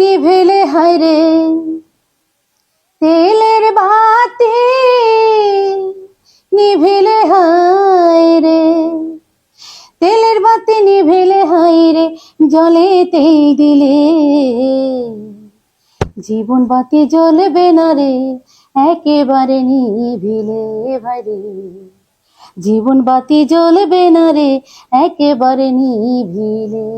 নিভেলে হায় রে। তেলের বাতি নিভেলে হায় রে। তেলের বাতি নিভেলে হায় রে, জলেতেই দিলে। জীবন বাতি জ্বলবে না রে, একেবারে নিভিলে ভাই রে। জীবন বাতি জ্বলবে না রে, একেবারে নিভিলে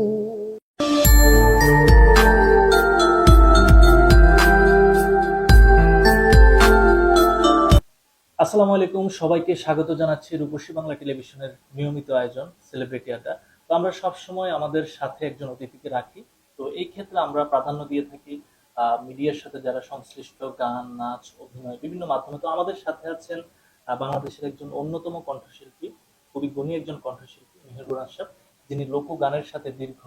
আসসালামু আলাইকুম, সবাইকে স্বাগত জানাচ্ছি রূপসী বাংলা টেলিভিশনের নিয়মিত আয়োজন সেলিব্রিটি আড্ডা তো আমরা সব সময় আমাদের সাথে একজন অতিথিকে রাখি। তো এই ক্ষেত্রে আমরা প্রাধান্য দিয়ে থাকি মিডিয়ার সাথে যারা সংশ্লিষ্ট গান, নাচ, অভিনয় বিভিন্ন মাধ্যমে। তো আমাদের সাথে আছেন বাংলাদেশের একজন অন্যতম কণ্ঠশিল্পী, খুবই গুণী একজন কণ্ঠশিল্পী মেহেরুর আশরাফ, যিনি লোক গানের সাথে দীর্ঘ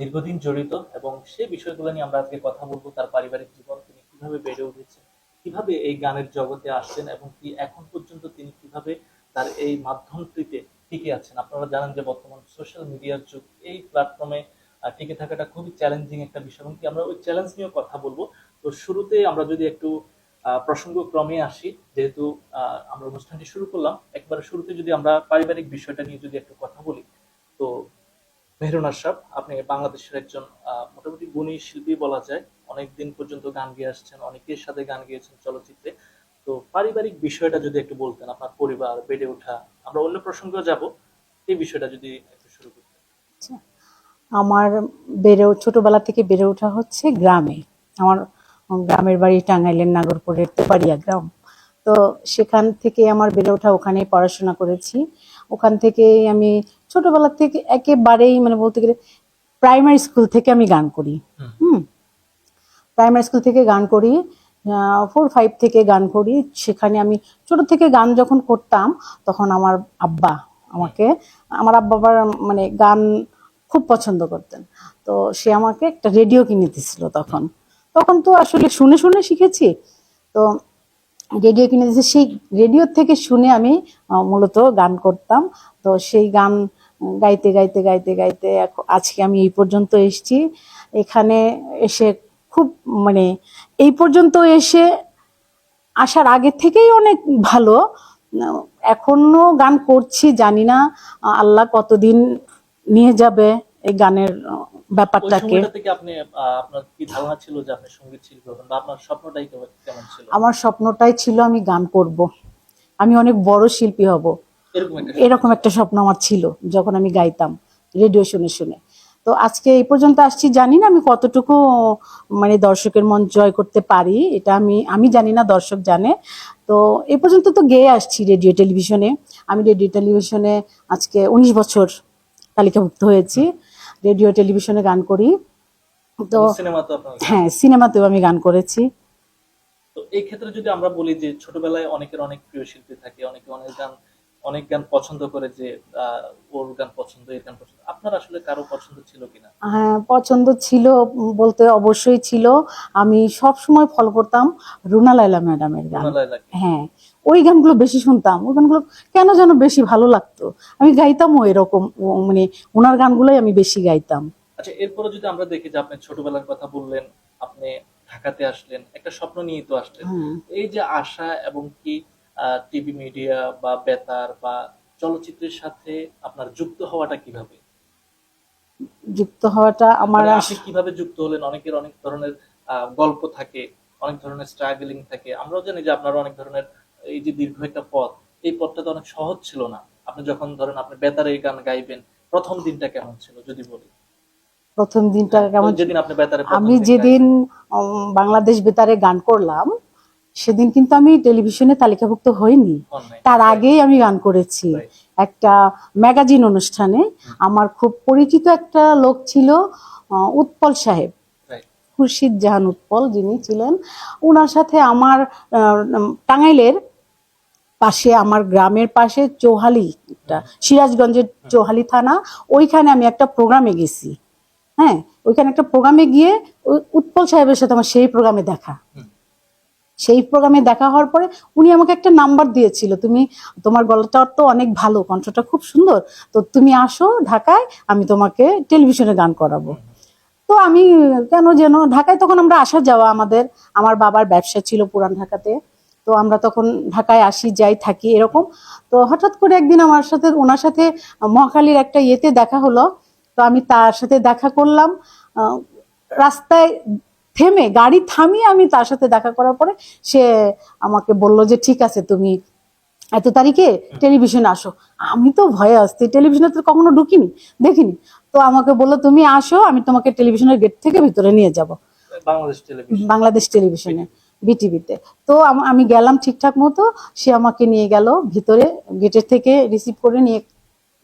দীর্ঘদিন জড়িত এবং সেই বিষয়গুলো নিয়ে আমরা আজকে কথা বলব, তার পারিবারিক জীবন তিনি কীভাবে বেড়ে উঠেছেন। কীভাবে এই গানের জগতে আসছেন এবং কি এখন পর্যন্ত তিনি কীভাবে তার এই মাধ্যমটিতে টিকে আছেন? আপনারা জানেন যে বর্তমান সোশ্যাল মিডিয়ার যুগ এই প্ল্যাটফর্মে টিকে থাকাটা খুবই চ্যালেঞ্জিং একটা বিষয় এবং কি আমরা ওই চ্যালেঞ্জ নিয়েও কথা বলব। তো শুরুতে আমরা যদি একটু আহ, প্রসঙ্গক্রমে আসি যেহেতু আমরা অনুষ্ঠানটি শুরু করলাম একবার শুরুতে যদি আমরা পারিবারিক বিষয়টা নিয়ে যদি একটু কথা বলি তো মেহরুন আশরাফ, আপনি বাংলাদেশের একজন মোটামুটি গুণী শিল্পী বলা যায়। অনেকদিন পর্যন্ত গান গেয়ে আসছেন, অনেকের সাথে গান গেয়েছেন চলচ্চিত্রে। তো পারিবারিক বিষয়টা যদি একটু বলতেন, আপনার পরিবার, বেড়ে ওঠা, আমরা অন্য প্রসঙ্গে যাব। এই বিষয়টা যদি একটু শুরু করতেন আমার বেড়ে ছোটবেলা থেকে বেড়ে ওঠা হচ্ছে গ্রামে। আমার গ্রামের বাড়ি টাঙ্গাইলের নাগরপুরের তেপাড়িয়া গ্রাম। তো সেখান থেকে আমার বেড়ে ওঠা ওখানেই পড়াশোনা করেছি। ওখান থেকেই আমি ছোটবেলা থেকে একেবারেই মানে বলতে গেলে প্রাইমারি স্কুল থেকে আমি গান করি। হুম। প্রাইমারি স্কুল থেকে গান করি ফোর ফাইভ থেকে গান করি। সেখানে আমি ছোট থেকে গান যখন করতাম তখন আমার আব্বা আমাকে আমার আব্বা আবার মানে গান খুব পছন্দ করতেন। তো সে আমাকে একটা রেডিও কিনে দিছিল তখন। তখন তো আসলে শুনে শুনে শিখেছি। তো রেডিও কিনে দিয়েছে। সেই রেডিও থেকে শুনে আমি মূলত গান করতাম। তো সেই গান গাইতে গাইতে গাইতে গাইতে আজকে আমি এই পর্যন্ত এসেছি। এখানে এসে খুব মানে এই পর্যন্ত এসে আসার আগে থেকেই অনেক ভালো। উম, এখনও গান করছি জানি না আল্লাহ কতদিন নিয়ে যাবে এই গানের ব্যাপারটাকে। আমার স্বপ্নটাই ছিল আমি গান করব। আমি অনেক বড় শিল্পী হব। এরকম একটা স্বপ্ন। আমার ছিল যখন আমি গাইতাম রেডিও শুনে শুনে। তো আজকে এই পর্যন্ত আসছি জানি না আমি কতটুকু মানে দর্শকের মন জয় করতে পারি এটা আমি আমি জানি না দর্শক জানে। তো এই পর্যন্ত তো গেয়ে আসছি রেডিও টেলিভিশনে। আমি রেডিও টেলিভিশনে আজকে উনিশ বছর তালিকাভুক্ত হয়েছি। রেডিও টেলিভিশনে গান করি। তো হ্যাঁ সিনেমাতেও আমি গান করেছি। তো এই ক্ষেত্রে যদি আমরা বলি যে ছোটবেলায় অনেকের অনেক প্রিয় শিল্পী থাকে অনেকে অনেক গান অনেক গান পছন্দ করে যে ওর গান পছন্দ এর গান পছন্দ। আপনার আসলে কারও পছন্দ ছিল কিনা? হ্যাঁ পছন্দ ছিল বলতে অবশ্যই ছিল। আমি সব সময় ফলো করতাম রুনা লাইলা ম্যাডামের গান। লায়লা? হ্যাঁ ওই গানগুলো বেশি শুনতাম। ওই গানগুলো কেন যেন বেশি ভালো লাগতো। আমি গাইতামও এরকম ও মানে ওনার গানগুলোই আমি বেশি গাইতাম। আচ্ছা এরপরে যদি আমরা দেখি যে আপনি ছোটবেলার কথা বললেন আপনি ঢাকাতে আসলেন একটা স্বপ্ন নিয়ে তো আসলেন। হ্যাঁ। এই যে আশা এবং কি টিভি মিডিয়া বা বেতার বা চলচ্চিত্রের সাথে আপনার যুক্ত হওয়াটা কীভাবে? যুক্ত হওয়াটা আমার মানে আস- আপনি কীভাবে যুক্ত হলেন? অনেকের অনেক ধরনের গল্প থাকে অনেক ধরনের স্ট্রাগলিং থাকে। আমরাও জানি যে আপনার অনেক ধরনের এই যে দীর্ঘ একটা পথ এই পথটা তো অনেক সহজ ছিল না। আপনি যখন ধরেন আপনি বেতারে গান গাইবেন প্রথম দিনটা কেমন ছিল যদি বলি প্রথম দিনটা কেমন যেদিন আপনি বেতারে আমি যেদিন বাংলাদেশ বেতারে গান করলাম সেদিন কিন্তু আমি টেলিভিশনে তালিকাভুক্ত হইনি। তার আগেই আমি গান করেছি। একটা ম্যাগাজিন অনুষ্ঠানে আমার খুব পরিচিত একটা লোক ছিল উৎপল সাহেব। খুরশিদ জাহান উৎপল যিনি ছিলেন। ওনার সাথে আমার টাঙ্গাইলের পাশে আমার গ্রামের পাশে চৌহালি একটা সিরাজগঞ্জের চৌহালি থানা ওইখানে আমি একটা প্রোগ্রামে গেছি। হ্যাঁ ওইখানে একটা প্রোগ্রামে গিয়ে উৎপল সাহেবের সাথে আমার সেই প্রোগ্রামে দেখা। সেই প্রোগ্রামে দেখা হওয়ার পরে উনি আমাকে একটা নাম্বার দিয়েছিল, তুমি, তোমার গলাটা তো অনেক ভালো, কণ্ঠটা খুব সুন্দর, তো তুমি আসো ঢাকায়, আমি তোমাকে টেলিভিশনে গান করাবো। তো আমি কেন যেন, ঢাকায় তখন আমরা আসা যাওয়া আমাদের, আমার বাবার ব্যবসা ছিল পুরান ঢাকাতে, তো আমরা তখন ঢাকায় আসি, যাই থাকি, এরকম। তো হঠাৎ করে একদিন আমার সাথে, ওনার সাথে মহাখালীর একটা ইয়েতে দেখা হলো, তো আমি তার সাথে দেখা করলাম রাস্তায় থেমে গাড়ি থামিয়ে আমি তার সাথে দেখা করার পরে সে আমাকে বলল যে ঠিক আছে তুমি এত তারিখে টেলিভিশনে আসো। আমি তো ভয়ে আসছি টেলিভিশনে তো কখনো ঢুকিনি দেখিনি। তো আমাকে বলল তুমি আসো আমি তোমাকে টেলিভিশনের গেট থেকে ভিতরে নিয়ে যাব। বাংলাদেশ টেলিভিশন। বিটিভিতে। তো আমি গেলাম ঠিকঠাক মতো সে আমাকে নিয়ে গেল ভিতরে গেটের থেকে রিসিভ করে নিয়ে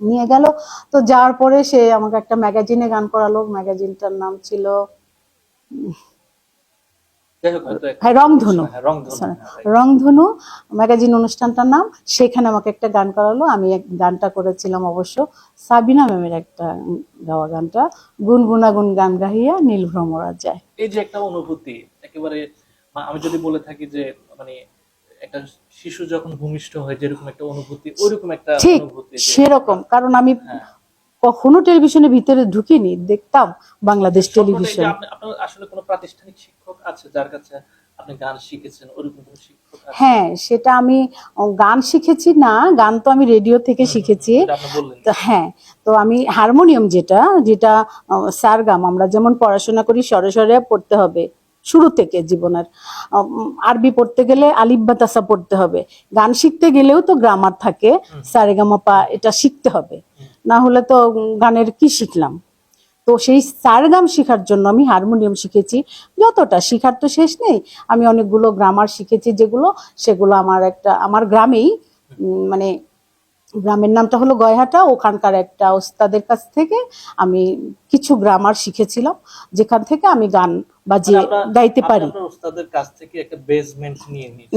নিয়ে গেল। তো যাওয়ার পরে সে আমাকে একটা ম্যাগাজিনে গান করালো ম্যাগাজিনটার নাম ছিল যাই হোক হয়তো একটা- হ্যাঁ রংধনু হ্যাঁ, রংধনু হ্যাঁ. রংধনু ম্যাগাজিন অনুষ্ঠানটার নাম সেখানে আমাকে একটা গান করালো আমি এক গানটা করেছিলাম অবশ্য সাবিনা ম্যামের একটা গাওয়া গানটা গুনগুনা গুন গাহিয়া নীল ভ্রমরা যায় এই যে একটা অনুভূতি একেবারে আমি যদি বলে থাকি যে মানে একটা শিশু যখন ভূমিষ্ঠ হয় যেরকম একটা অনুভূতি ওইরকম একটা অনুভূতি সেরকম কারণ আমি হ্যাঁ। কখনো টেলিভিশনের ভিতরে ঢুকিনি দেখতাম বাংলাদেশ টেলিভিশন। আসলে কোনো প্রাতিষ্ঠানিক শিক্ষক আছে যার কাছে আপনি গান শিখেছেন ওরকম কোনো শিক্ষক হ্যাঁ সেটা আমি গান শিখেছি না গান তো আমি রেডিও থেকে শিখেছি। হ্যাঁ তো আমি হারমোনিয়াম যেটা যেটা সারগাম আমরা যেমন পড়াশোনা করি স্বরে পড়তে হবে শুরু থেকে জীবনের। আরবি পড়তে গেলে আলিফ বা তাসা পড়তে হবে। গান শিখতে গেলেও তো গ্রামার থাকে সারেগামাপা এটা শিখতে হবে। না হলে তো গানের কি শিখলাম? তো সেই সারগাম শেখার জন্য আমি হারমোনিয়াম শিখেছি। যতটা শিখার তো শেষ নেই। আমি অনেকগুলো গ্রামার শিখেছি যেগুলো, সেগুলো আমার একটা, আমার গ্রামেই মানে গ্রামের নামটা হলো গয়হাটা। ওখানকার একটা ওস্তাদের কাছ থেকে আমি কিছু গ্রামার শিখেছিলাম যেখান থেকে আমি গান বাজিয়ে মানে গাইতে পারি। ওস্তাদের কাছ থেকে একটা বেসমেন্ট নিয়ে নিয়েছি,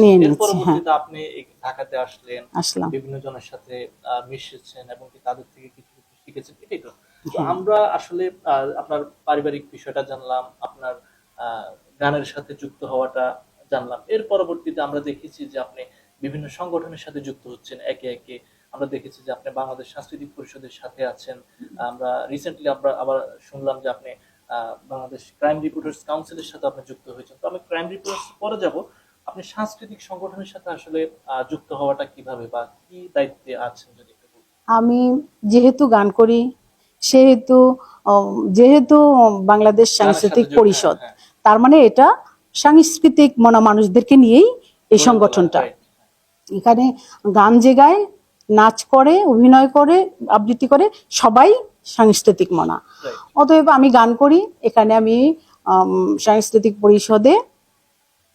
হ্যাঁ। আপনি ঢাকাতে আসলেন আসলাম। বিভিন্ন জনের সাথে মিশেছেন এবং তাদের থেকে কিছু শিখেছেন এটাই তো। হ্যাঁ। আমরা আসলে আপনার পারিবারিক বিষয়টা জানলাম আপনার আহ, গানের সাথে যুক্ত হওয়াটা জানলাম। এর পরবর্তীতে আমরা দেখেছি যে আপনি বিভিন্ন সংগঠনের সাথে যুক্ত হচ্ছেন একে একে আমরা দেখেছি যে আপনি বাংলাদেশ সাংস্কৃতিক পরিষদের সাথে আছেন। আমরা রিসেন্টলি আমরা আবার শুনলাম যে আপনি বাংলাদেশ ক্রাইম রিপোর্টার্স কাউন্সিলের সাথে আপনি যুক্ত হয়েছেন। তো আমি ক্রাইম রিপোর্টার্স পরে যাব। আপনি সাংস্কৃতিক সংগঠনের সাথে আসলে যুক্ত হওয়াটা কীভাবে বা কি দায়িত্বে আছেন যদি। আমি যেহেতু গান করি সেহেতু যেহেতু বাংলাদেশ সাংস্কৃতিক পরিষদ হ্যাঁ, হ্যাঁ। তার মানে এটা সাংস্কৃতিক মনা মানুষদেরকে নিয়েই এই সংগঠনটা। এখানে গান যে গায় নাচ করে অভিনয় করে আবৃত্তি করে সবাই সাংস্কৃতিক মনা। অতএব আমি গান করি এখানে আমি সাংস্কৃতিক পরিষদে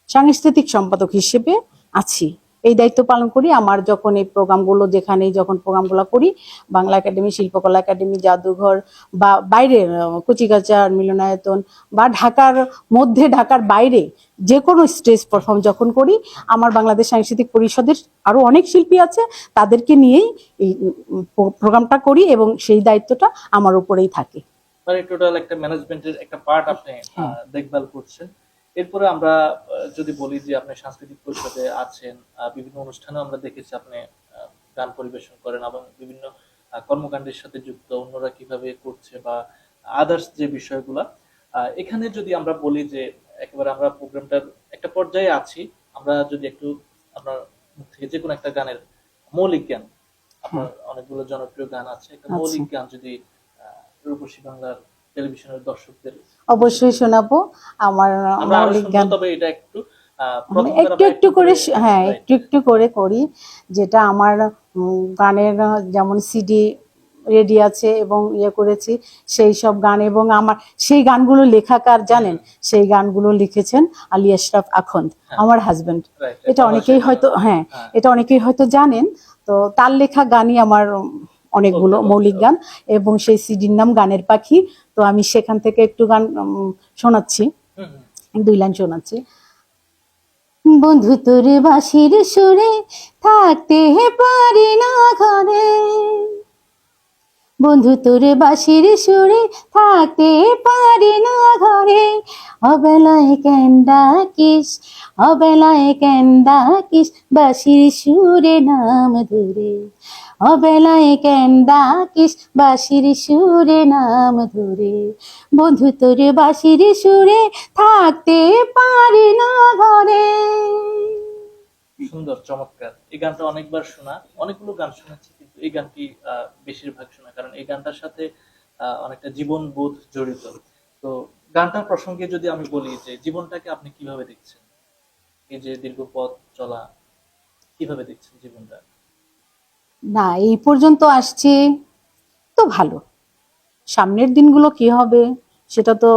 সাংস্কৃতিক সম্পাদক হিসেবে আছি। এই দায়িত্ব পালন করি। আমার যখন এই প্রোগ্রামগুলো যেখানে যখন প্রোগ্রামগুলো করি বাংলা একাডেমি শিল্পকলা একাডেমি জাদুঘর বা বাইরের আহ, কচিকাচার মিলনায়তন বা ঢাকার মধ্যে ঢাকার বাইরে যে কোনো স্টেজ পারফর্ম যখন করি আমার বাংলাদেশ সাংস্কৃতিক পরিষদের আরও অনেক শিল্পী আছে তাদেরকে নিয়েই এই প্রোগ্রামটা করি এবং সেই দায়িত্বটা আমার উপরেই থাকে। মানে টোটাল একটা ম্যানেজমেন্টের একটা পার্ট আপনি হ্যাঁ। দেখভাল করছেন। এরপরে আমরা যদি বলি যে আপনি সাংস্কৃতিক পরিষদে আছেন বিভিন্ন অনুষ্ঠানে আমরা দেখেছি আপনি গান পরিবেশন করেন এবং বিভিন্ন কর্মকাণ্ডের সাথে যুক্ত অন্যরা কীভাবে করছে বা আদার্স যে বিষয়গুলা এখানে যদি আমরা বলি যে একেবারে আমরা প্রোগ্রামটার একটা পর্যায়ে আছি আমরা যদি একটু আপনার থেকে যে কোনো একটা গানের মৌলিক জ্ঞান আপনার অনেকগুলো জনপ্রিয় গান আছে একটা আচ্ছা। মৌলিক গান যদি আহ, রূপসী বাংলার টেলিভিশনের দর্শকদের অবশ্যই শোনাবো আমার মৌলিক গান তবে এটা একটু একটু একটু করে হ্যাঁ একটু একটু করে করি যেটা আমার গানের যেমন সিডি রেডি আছে এবং ইয়ে করেছি সেই সব গান এবং আমার সেই গানগুলো লেখাকার জানেন? সেই গানগুলো লিখেছেন আলী আশরাফ আখন্দ আমার হাজবেন্ড right, এটা অনেকেই হয়তো হ্যাঁ। হ্যাঁ। এটা অনেকেই হয়তো জানেন তো তার লেখা গানই আমার অনেকগুলো মৌলিক গান। এবং সেই সিডির নাম গানের পাখি। তো আমি সেখান থেকে একটু গান শোনাচ্ছি। দুই লাইন শোনাচ্ছি। বন্ধু তোর বাঁশির সুরে থাকতে পারি না ঘরে। বন্ধু তোর বাঁশির সুরে থাকতে পারি না ঘরে। অবেলায় কেন ডাকিস অবেলায় কেন ডাকিস বাঁশির সুরে নাম ধরে। অবেলায় কেন ডাকিস? বাঁশির সুরে নাম ধরে। বন্ধু তোর বাঁশির সুরে থাকতে পারি না ঘরে। সুন্দর, চমৎকার। এই গানটা অনেকবার শোনা, অনেকগুলো গান শুনেছি, কিন্তু এই গানটি বেশিরভাগ শোনা, কারণ এই গানটার সাথে অনেকটা জীবন বোধ জড়িত। তো গানটার প্রসঙ্গে যদি আমি বলি যে জীবনটাকে আপনি কীভাবে দেখছেন? এই যে দীর্ঘ পথ চলা, কীভাবে দেখছেন জীবনটা? না এই পর্যন্ত আসছি। তো ভালো। সামনের দিনগুলো কি হবে সেটা তো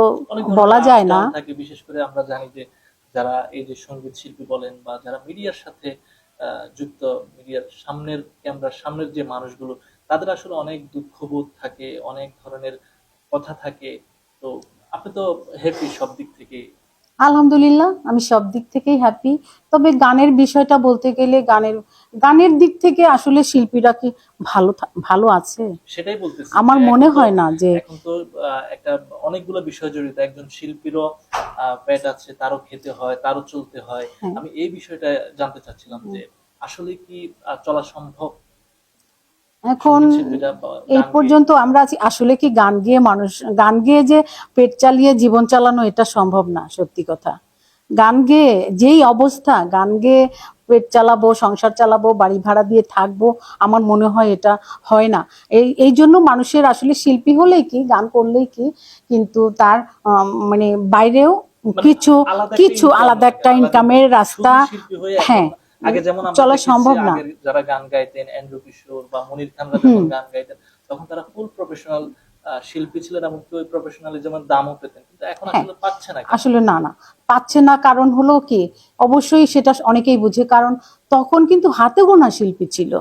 বলা যায় না। থাকে বিশেষ করে আমরা জানি যে যারা এই যে সংগীত শিল্পী বলেন বা যারা মিডিয়ার সাথে যুক্ত মিডিয়ার সামনের ক্যামেরার সামনের যে মানুষগুলো তাদের আসলে অনেক দুঃখবোধ থাকে অনেক ধরনের কথা থাকে। তো আপনি তো হ্যাপি সব দিক থেকে আলহামদুলিল্লাহ আমি সব দিক থেকেই হ্যাপি তবে গানের বিষয়টা বলতে গেলে গানের গানের দিক থেকে আসলে শিল্পীরা কি ভালো ভালো আছে? সেটাই বলতেছি আমার মনে হয় না যে এখন তো একটা অনেকগুলো বিষয় জড়িত। একজন শিল্পীরও পেট আছে তারও খেতে হয় তারও চলতে হয়। হ্যাঁ। আমি এই বিষয়টা জানতে চাচ্ছিলাম যে আসলে কি চলা সম্ভব এখন এই পর্যন্ত আমরা আছি আসলে কি গান গেয়ে মানুষ গান গেয়ে যে পেট চালিয়ে জীবন চালানো এটা সম্ভব না সত্যি কথা। গান গেয়ে যেই অবস্থা গান গেয়ে পেট চালাবো সংসার চালাবো বাড়ি ভাড়া দিয়ে থাকব আমার মনে হয় এটা হয় না। এই এই জন্য মানুষের আসলে শিল্পী হলেই কি গান করলেই কি কিন্তু তার মানে বাইরেও মানে কিছু কিছু আলাদা একটা ইনকামের রাস্তা হ্যাঁ আগে যেমন চলা সম্ভব না। যারা গান গাইতেন অ্যান্ড্রু কিশোর বা মনির খানরা যখন গান গাইতেন তখন তারা ফুল প্রফেশনাল শিল্পী ছিলেন এমনকি ওই প্রফেশনালিজমের দামও পেতেন। কিন্তু এখন হ্যাঁ। আসলে পাচ্ছে না আসলে না না। পাচ্ছে না কারণ হলো কি? অবশ্যই সেটা অনেকেই বুঝে কারণ তখন কিন্তু হাতে গোনা শিল্পী ছিল।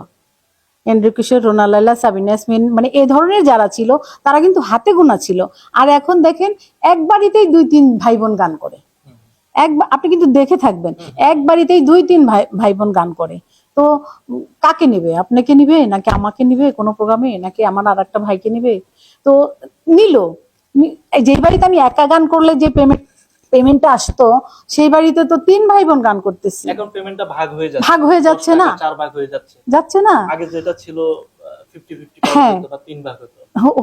এন্ড্রু কিশোর রোনালাল্লা সাবিনা ইয়াসমিন মানে এ ধরনের যারা ছিল তারা কিন্তু হাতে গোনা ছিল। আর এখন দেখেন এক বাড়িতেই দুই তিন ভাই বোন গান করে। এক আপনি কিন্তু দেখে থাকবেন। এক বাড়িতেই দুই তিন ভাই ভাই বোন গান করে। তো কাকে নেবে? আপনাকে নিবে? নাকি আমাকে নিবে কোনো প্রোগ্রামে? নাকি আমার আর একটা ভাইকে নিবে? তো নিল। যেই বাড়িতে আমি একা গান করলে যে পেমেন্ট পেমেন্টটা আসতো সেই বাড়িতে তো তিন ভাই বোন গান করতেছি। এখন পেমেন্টটা ভাগ হয়ে যাচ্ছে। ভাগ হয়ে যাচ্ছে না? চার ভাগ হয়ে যাচ্ছে। যাচ্ছে না? আগে যেটা ছিল হ্যাঁ।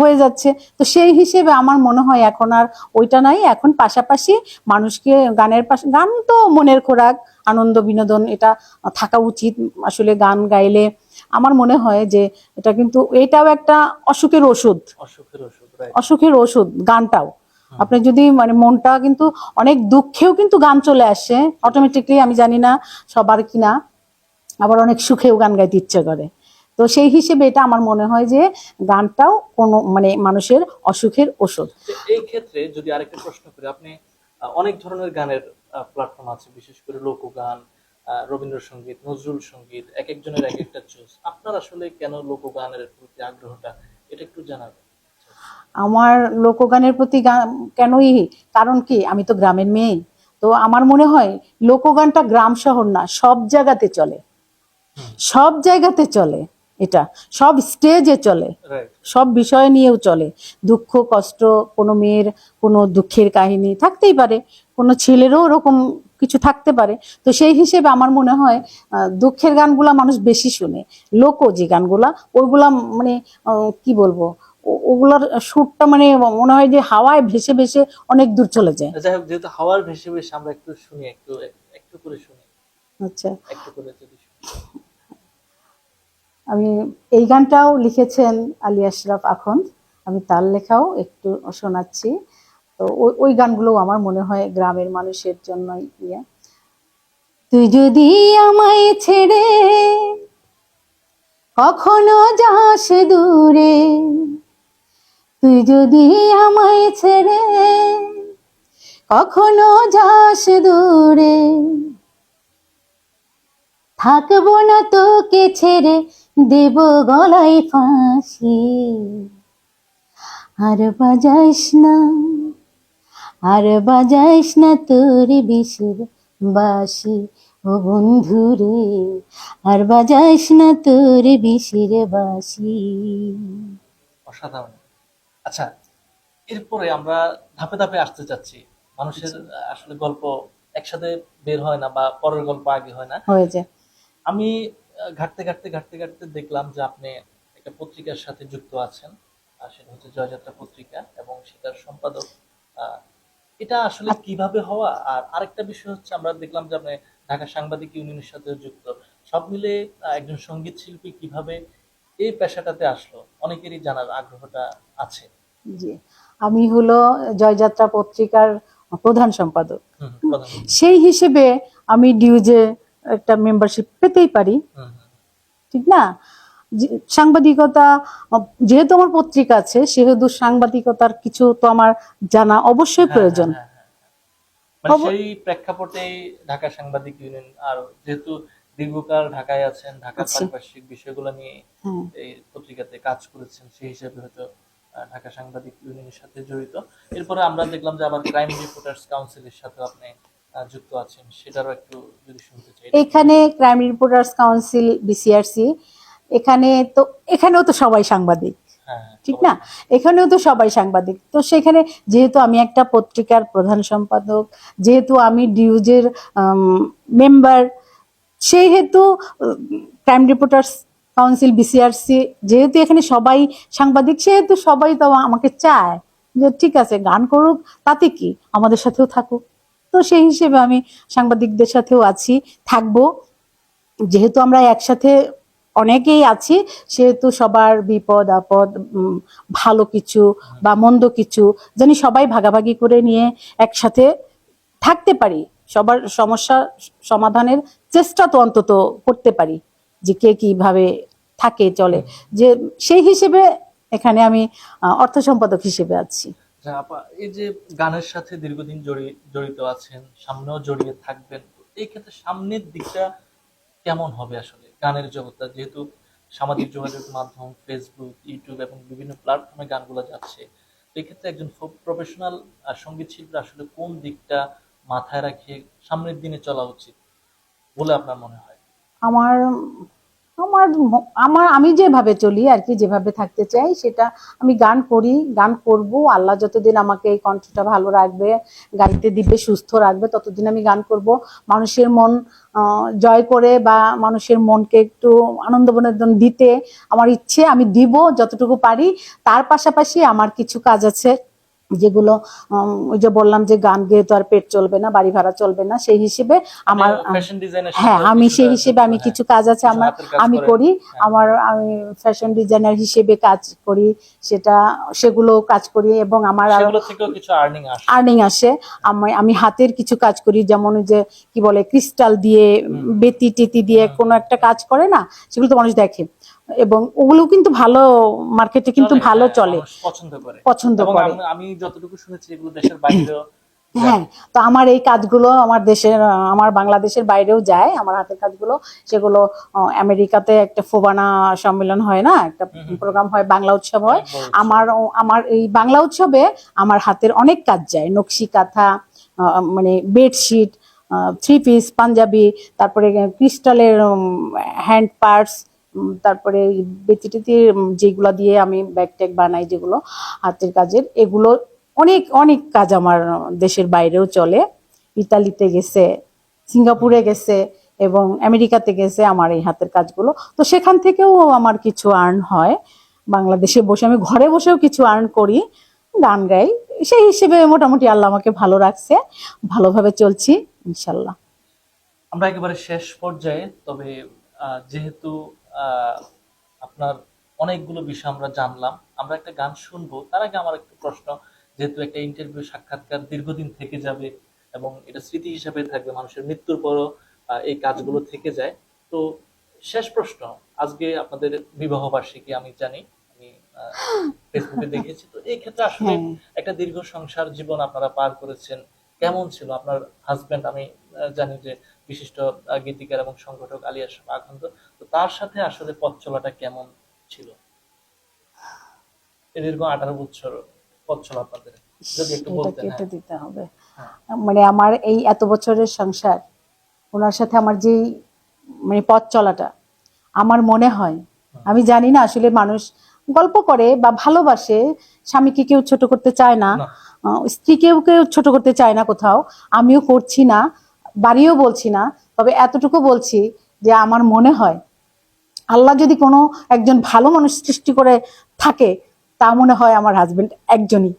হয়ে যাচ্ছে। তো সেই হিসেবে আমার মনে হয় এখন আর ওইটা নাই। এখন পাশাপাশি মানুষকে গানের পাশে গান তো মনের খোরাক আনন্দ বিনোদন এটা থাকা উচিত। আসলে গান গাইলে আমার মনে হয় যে এটা কিন্তু এটাও একটা অসুখের ওষুধ। অসুখের ওষুধ অসুখের ওষুধ গানটাও। আপনি যদি মানে মনটা কিন্তু অনেক দুঃখেও কিন্তু গান চলে আসে। অটোমেটিকলি আমি জানি না সবার কিনা আবার অনেক সুখেও গান গাইতে ইচ্ছে করে। তো সেই হিসেবে এটা আমার মনে হয় যে গানটাও কোনো মানে মানুষের অসুখের ওষুধ। এই ক্ষেত্রে যদি আরেকটা প্রশ্ন করি আপনি অনেক ধরনের গানের প্ল্যাটফর্ম আছে বিশেষ করে লোকগান রবীন্দ্রসঙ্গীত নজরুল সংগীত এক একজনের এক একটা চুজ আপনার আসলে কেন লোকগানের প্রতি আগ্রহটা এটা একটু জানাবেন। আমার লোকগানের প্রতি কেনই? কারণ কি? আমি তো গ্রামের মেয়ে। তো আমার মনে হয় লোকগানটা গ্রাম শহর না সব জায়গাতে চলে। সব জায়গাতে চলে। এটা। সব স্টেজে চলে। সব বিষয় নিয়েও চলে। দুঃখ কষ্ট কোনো মেয়ের কোনো দুঃখের কাহিনী থাকতেই পারে। কোনো ছেলেরও ওরকম কিছু থাকতে পারে। তো সেই হিসেবে আমার মনে হয় দুঃখের গানগুলা মানুষ বেশি শুনে। লোক যে গানগুলা ওইগুলা মানে কি বলব? ওগুলার সুরটা মানে মনে হয় যে হাওয়ায় ভেসে ভেসে অনেক দূর চলে যায়। যাই হোক যেহেতু হাওয়ার ভেসে ভেসে আমরা একটু শুনি একটু একটু করে শুনি। আচ্ছা। একটু করে যদি। আমি এই গানটাও লিখেছেন আলী আশরাফ আখন্দ। আমি তার লেখাও একটু শোনাচ্ছি। তো ওই ওই গানগুলো আমার মনে হয় গ্রামের মানুষের জন্য ইয়ে। তুই যদি আমায় ছেড়ে কখনো যাস দূরে, তুই যদি আমায় ছেড়ে কখনো যাস দূরে, থাকব না তোকে ছেড়ে দেব গলায় ফাঁসি। আর বাজাইস না আর বাজাইস না তোর বিশুর বাসি ও বন্ধু রে আর বাজাইস না তোর বিশির বাসি অসাধারণ। আচ্ছা এরপরে আমরা ধাপে ধাপে আসতে চাচ্ছি। মানুষের আসলে গল্প একসাথে বের হয় না বা পরের গল্প আগে হয় না। হয়ে যায়। আমি ঘাটতে ঘাটতে ঘাটতে ঘাটতে দেখলাম যে আপনি একটা পত্রিকার সাথে যুক্ত আছেন। আর সেটা হচ্ছে জয়যাত্রা পত্রিকা এবং সেটার সম্পাদক। এটা আসলে কীভাবে হওয়া? আর আরেকটা বিষয় হচ্ছে আমরা দেখলাম যে আপনি ঢাকা সাংবাদিক ইউনিয়নের সাথে যুক্ত। সব মিলে একজন সংগীত শিল্পী কীভাবে এই পেশাটাতে আসলো? অনেকেরই জানার আগ্রহটা আছে। জি। আমি হলো জয়যাত্রা পত্রিকার প্রধান সম্পাদক। সেই হিসেবে আমি ডিউজে একটা মেম্বারশিপ পেতেই পারি। ঠিক না? সাংবাদিকতা যেহেতু আমার পত্রিকা আছে সেহেতু সাংবাদিকতার কিছু তো আমার জানা অবশ্যই প্রয়োজন। হ্যাঁ, হ্যাঁ, হ্যাঁ, হ্যাঁ। মানে সেই প্রেক্ষাপটে ঢাকা সাংবাদিক ইউনিয়ন আর যেহেতু দীর্ঘকাল ঢাকায় আছেন ঢাকার আচ্ছা। পারিপার্শ্বিক বিষয়গুলো নিয়ে এই পত্রিকাতে কাজ করেছেন সেই হিসেবে হয়তো ঢাকা সাংবাদিক ইউনিয়নের সাথে জড়িত। এরপরে আমরা দেখলাম যে আবার ক্রাইম রিপোর্টার্স কাউন্সিলের সাথে আপনি যুক্ত আছেন সেটারও একটু যদি শুনতে চাই। এখানে ক্রাইম রিপোর্টার্স কাউন্সিল বিসিআরসি এখানে তো এখানেও তো সবাই সাংবাদিক হ্যাঁ ঠিক না? এখানেও তো সবাই সাংবাদিক। তো সেখানে যেহেতু আমি একটা পত্রিকার প্রধান সম্পাদক যেহেতু আমি ডিউজের মেম্বার সেই হেতু ক্রাইম রিপোর্টার্স কাউন্সিল বিসিআরসি যেহেতু এখানে সবাই সাংবাদিক সেহেতু সবাই তো আমাকে চায় যে ঠিক আছে গান করুক তাতে কি? আমাদের সাথেও থাকুক। তো সেই হিসেবে আমি সাংবাদিকদের সাথেও আছি, থাকব। যেহেতু আমরা একসাথে অনেকেই আছি, সেহেতু সবার বিপদ, আপদ ভালো কিছু বা মন্দ কিছু জানি সবাই ভাগাভাগি করে নিয়ে একসাথে থাকতে পারি। সবার সমস্যা সমাধানের চেষ্টা তো অন্তত করতে পারি যে কে কীভাবে থাকে, চলে। যে সেই হিসেবে এখানে আমি অর্থ সম্পাদক হিসেবে আছি। আচ্ছা, আপা এই যে গানের সাথে দীর্ঘদিন জড়ি- জড়িত আছেন সামনেও জড়িয়ে থাকবেন এই ক্ষেত্রে সামনের দিকটা কেমন হবে আসলে গানের জগৎটা? যেহেতু সামাজিক যোগাযোগ মাধ্যম ফেসবুক ইউটিউব এবং বিভিন্ন প্ল্যাটফর্মে গানগুলো যাচ্ছে তো এই ক্ষেত্রে একজন প্রফেশনাল আর সংগীত শিল্পী আসলে কোন দিকটা মাথায় রাখে সামনের দিনে চলা উচিত বলে আপনার মনে হয়? আমার আমার আমার, আমি যেভাবে চলি আর কি, যেভাবে থাকতে চাই, সেটা আমি গান করি, গান করব। আল্লাহ যতদিন আমাকে এই কণ্ঠটা ভালো রাখবে, গাইতে দিবে, সুস্থ রাখবে, ততদিন আমি গান করব। মানুষের মন জয় করে বা মানুষের মনকে একটু আনন্দ বিনোদন দিতে আমার ইচ্ছে, আমি দিব যতটুকু পারি। তার পাশাপাশি আমার কিছু কাজ আছে। যেগুলো ওই যে বললাম যে গান গেয়ে তো আর পেট চলবে না বাড়ি ভাড়া চলবে না সেই হিসেবে আমার হ্যাঁ আমি সেই হিসেবে আমি কিছু কাজ আছে আমার আমি করি। আমার আমি ফ্যাশন ডিজাইনার হিসেবে কাজ করি সেটা সেগুলো কাজ করি এবং আমার আর্নিং আসে। আমি আমি হাতের কিছু কাজ করি যেমন ওই যে কি বলে ক্রিস্টাল দিয়ে বেতি টেতি দিয়ে কোনো একটা কাজ করে না সেগুলো তো মানুষ দেখে। এবং ওগুলো কিন্তু ভালো মার্কেটে কিন্তু ভালো হ্যাঁ, চলে। পছন্দ করে। পছন্দ করে। আমি- যতটুকু শুনেছি এগুলো দেশের বাইরেও হ্যাঁ তো আমার এই কাজগুলো আমার দেশের আমার বাংলাদেশের বাইরেও যায়। আমার হাতের কাজগুলো সেগুলো আমেরিকাতে একটা ফোবানা সম্মেলন হয় না? একটা। প্রোগ্রাম হয় বাংলা উৎসব হয়। আমার আমার এই বাংলা উৎসবে আমার হাতের অনেক কাজ যায়। নকশি কাঁথা মানে বেডশিট থ্রি পিস পাঞ্জাবি তারপরে ক্রিস্টালের হ্যান্ড পার্টস তারপরে বেতি টেতি যেগুলো দিয়ে আমি ব্যাগ ট্যাগ বানাই যেগুলো, হাতের কাজের, এগুলো অনেক অনেক কাজ আমার দেশের বাইরেও চলে। ইতালিতে গেছে, সিঙ্গাপুরে গেছে এবং আমেরিকাতে গেছে আমার এই হাতের কাজগুলো। তো সেখান থেকেও আমার কিছু আর্ন হয়। বাংলাদেশে বসে, আমি ঘরে বসেও কিছু আর্ন করি, গান গাই। সেই হিসেবে মোটামুটি আল্লাহ আমাকে ভালো রাখছে, ভালোভাবে চলছি, ইনশাল্লাহ। আমরা একেবারে শেষ পর্যায়ে, তবে যেহেতু আপনার অনেকগুলো বিষয় আমরা জানলাম। আমরা একটা গান শুনব। তার আগে আমার একটা প্রশ্ন যেহেতু একটা ইন্টারভিউ সাক্ষাৎকার দীর্ঘদিন থেকে যাবে এবং এটা স্মৃতি হিসাবে থাকবে মানুষের মৃত্যুর পরও এই কাজগুলো থেকে যায়। তো শেষ প্রশ্ন আজকে আপনাদের বিবাহ বার্ষিকী আমি জানি আমি ফেসবুকে দেখেছি। তো এই ক্ষেত্রে আসলে হ্যাঁ। একটা দীর্ঘ সংসার জীবন আপনারা পার করেছেন। কেমন ছিল? আপনার হাজবেন্ড আমি জানি যে বিশিষ্ট গীতিকার এবং সংগঠক আলিয়া আখন্দ। তো তার সাথে আসলে পথ চলাটা কেমন ছিল? দীর্ঘ আঠারো বছর পথ চলা আপনাদের। যদি একটু বলতেন, কেটে হ্যাঁ। দিতে হবে। হ্যাঁ। মানে আমার এই এত বছরের সংসার ওনার সাথে আমার যেই মানে পথ চলাটা আমার মনে হয় আমি জানি না আসলে মানুষ গল্প করে বা ভালোবাসে স্বামীকে কেউ ছোট করতে চায় না স্ত্রীকেও কেউ ছোট করতে চায় না কোথাও আমিও করছি না বাড়িও বলছি না তবে এতটুকু বলছি যে আমার মনে হয় আল্লাহ যদি কোনো একজন ভালো মানুষ সৃষ্টি করে থাকে তা মনে হয় আমার হাজবেন্ড একজনই।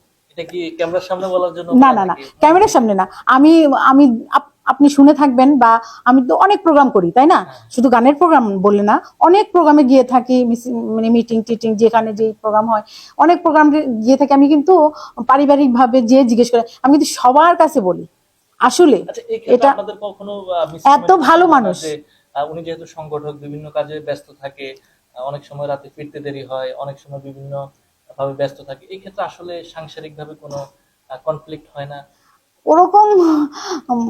না না না ক্যামেরার সামনে না। আমি আমি আপ- আপনি শুনে থাকবেন বা আমি তো অনেক প্রোগ্রাম করি তাই না? শুধু গানের প্রোগ্রাম বললে না অনেক প্রোগ্রামে গিয়ে থাকি মানে মিটিং টিটিং যেখানে যে প্রোগ্রাম হয় অনেক প্রোগ্রাম গিয়ে থাকি। আমি কিন্তু পারিবারিক ভাবে যে জিজ্ঞেস করে আমি কিন্তু সবার কাছে বলি। আসলে আচ্ছা এটা- কখনো এত ভালো মানুষ। উনি যেহেতু সংগঠক বিভিন্ন কাজে ব্যস্ত থাকে অনেক সময় রাতে ফিরতে দেরি হয় অনেক সময় বিভিন্ন ভাবে ব্যস্ত থাকে এই ক্ষেত্রে আসলে সাংসারিক ভাবে কোনো কনফ্লিক্ট হয় না ওরকম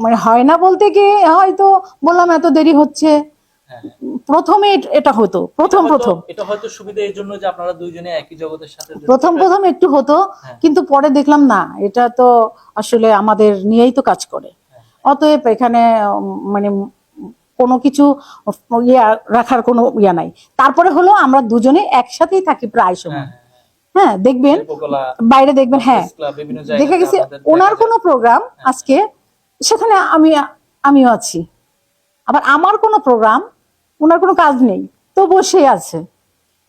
মানে হয় না বলতে গিয়ে হয়তো বললাম এত দেরি হচ্ছে প্রথমে এটা হতো প্রথম প্রথম। এটা হয়তো সুবিধা এই জন্য যে আপনারা দুইজনে একই জগতের সাথে প্রথম প্রথম একটু হতো হ্যাঁ। কিন্তু পরে দেখলাম না এটা তো আসলে আমাদের নিয়েই তো কাজ করে। হ্যাঁ। অতএব এখানে মানে কোনো কিছু ইয়া রাখার কোনো ইয়া নাই। তারপরে হলো আমরা দুজনে একসাথেই থাকি প্রায় হ্যাঁ, সময় হ্যাঁ, হ্যাঁ দেখবেন বাইরে দেখবেন হ্যাঁ। দেখা গেছে ওনার কোনো প্রোগ্রাম আজকে সেখানে আমি আমিও আছি। আবার আমার কোনো প্রোগ্রাম ওনার কোনো কাজ নেই। তো বসে আছে।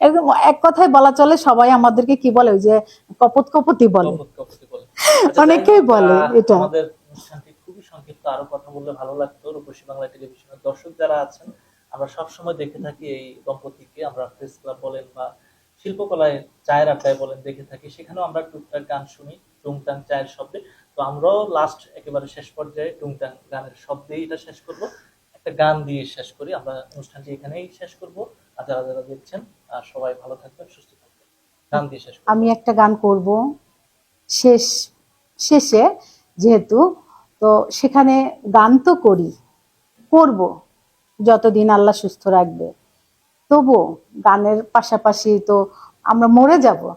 এরকম এক কথায় বলা চলে সবাই আমাদেরকে কি বলে? ওই যে কপত কপতি বলে। আচ্ছা, অনেকেই বলে এটা। আমাদের অনুষ্ঠানটি খুবই সংক্ষিপ্ত আরও কথা বললে ভালো লাগতো। রূপসী বাংলা টেলিভিশনের দর্শক যারা আছেন আমরা সবসময় দেখে থাকি এই দম্পতিকে। আমরা প্রেস ক্লাব বলেন বা শিল্পকলায় চায়ের আড্ডায় বলেন দেখে থাকি। সেখানেও আমরা টুকটাক গান শুনি টুংটাং চায়ের শব্দে। তো আমরাও লাস্ট একেবারে শেষ পর্যায়ে টুংটাং গানের শব্দেই এটা শেষ করব। একটা গান দিয়ে শেষ করি। আমরা অনুষ্ঠানটি এখানেই শেষ করব। আর যারা দেখছেন। আর সবাই ভালো থাকবেন, সুস্থ থাকবেন। গান দিয়ে শেষ আমি একটা গান করব। শেষ, শেষে যেহেতু, তো সেখানে গান তো করি। করব। যতদিন আল্লাহ সুস্থ রাখবে। তবু গানের পাশাপাশি তো আমরা মরে যাব।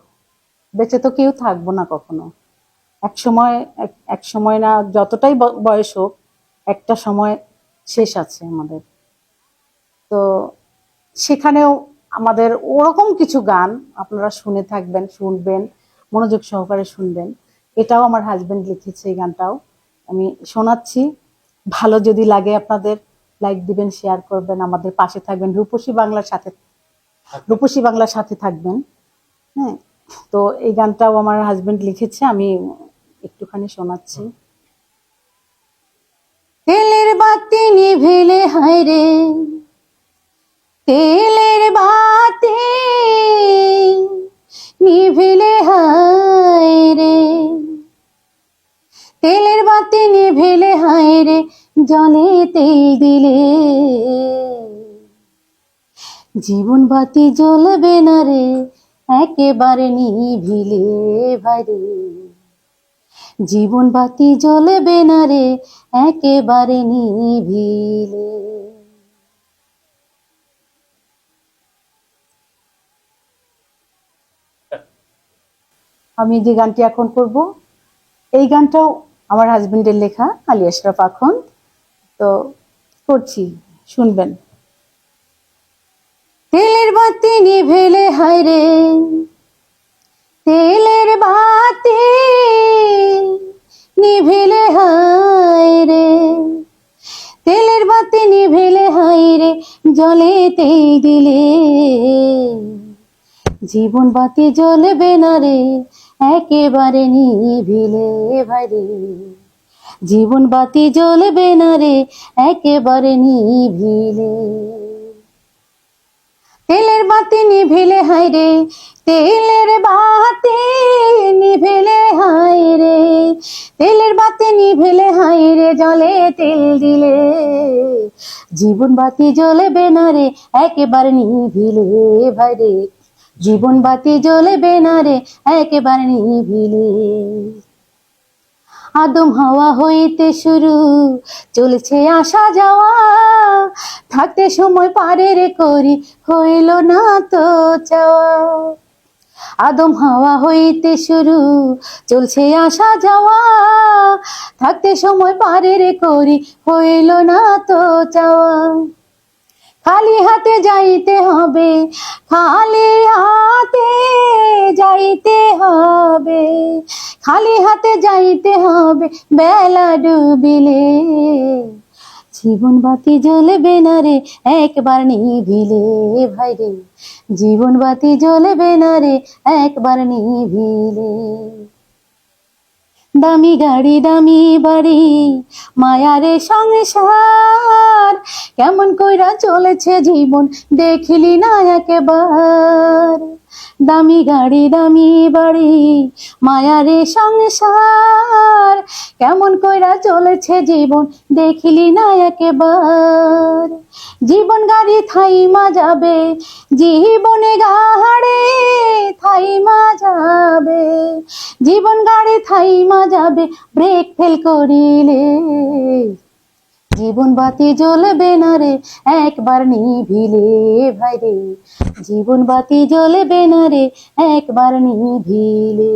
বেঁচে তো কেউ থাকব না কখনো। এক সময়, এক- সময় না যতটাই বয়স হোক, একটা সময় শেষ আছে আমাদের। তো সেখানেও আমাদের ওরকম কিছু গান আপনারা শুনে থাকবেন, শুনবেন, মনোযোগ সহকারে শুনবেন। এটাও আমার হাজবেন্ড লিখেছে এই গানটাও। আমি শোনাচ্ছি। ভালো যদি লাগে আপনাদের লাইক দিবেন শেয়ার করবেন। আমাদের পাশে থাকবেন রূপসী বাংলার সাথে, রূপসী বাংলার সাথে থাকবেন। হ্যাঁ তো এই গানটাও আমার হাজবেন্ড লিখেছে। আমি একটুখানি শোনাচ্ছি। তেলের বাতি নিভেলে হায় রে। তেলের বাতি নিভিলে হায় রে। তেলের বাতি নিভেলে হায় রে, জলে তেল দিলে। জীবন বাতি জ্বলবে না রে, একেবারে নিভিলে ভাই রে। জীবন বাতি জ্বলবে না রে, একেবারে নিভিলে। আমি যে গানটি এখন করব, এই গানটাও আমার হাজবেন্ডের লেখা আলী আশরাফ আখন তো করছি, শুনবেন। তেলের বাতি নিভেলে হায় রে। তেলের বাতি নিভেলে হায় রে। তেলের বাতি নিভেলে হায় রে জলে তেল দিলে। জীবন বাতি জ্বলবে না রে, একেবারে নিভিলে ভাই রে। জীবন বাতি জ্বলবে না রে, একেবারে নিভিলে। তেলের বাতি নিভিলে হাই রে, তেলের বাতি নিভিলে হাই রে, তেলের বাতি নিভিলে হাই রে, জলে তেল দিলে। জীবন বাতি জ্বলবে না রে, একেবারে নিভিলে ভাই রে। জীবন বাতি জ্বলবে না রে, একেবারে নিভিলে। আদম হাওয়া হইতে শুরু, চলেছে আসা যাওয়া থাকতে সময় পারে রে করি, হইল না তো চাওয়া। আদম হাওয়া হইতে শুরু, চলছে আসা যাওয়া। থাকতে সময় পারে রে করি, হইল না তো চাওয়া। খালি হাতে যাইতে হবে, খালি হাতে যাইতে হবে। খালি হাতে যাইতে হবে, বেলা ডুবিলে। জীবন বাতি জ্বলবে না রে, একবার নিভিলে ভাই রে। জীবন বাতি জ্বলবে না রে, একবার নিভিলে। দামি গাড়ি, দামি বাড়ি, মায়ারে সংসার, কেমন কইরা চলেছে জীবন, দেখিলি না একেবার। দামি গাড়ি, দামি বাড়ি, মায়ারে সংসার। কেমন কইরা চলেছে জীবন, দেখিলি না একেবার। জীবন গাড়ি থাইমা যাবে, জীবনে গাড়ে থাইমা যাবে। জীবন গাড়ি থাইমা যাবে, ব্রেক ফেল করিলে। জীবন বাতি জ্বলবে না রে, একবার নিভিলে ভাই রে। জীবন বাতি জ্বলবে না রে, একবার নিভিলে।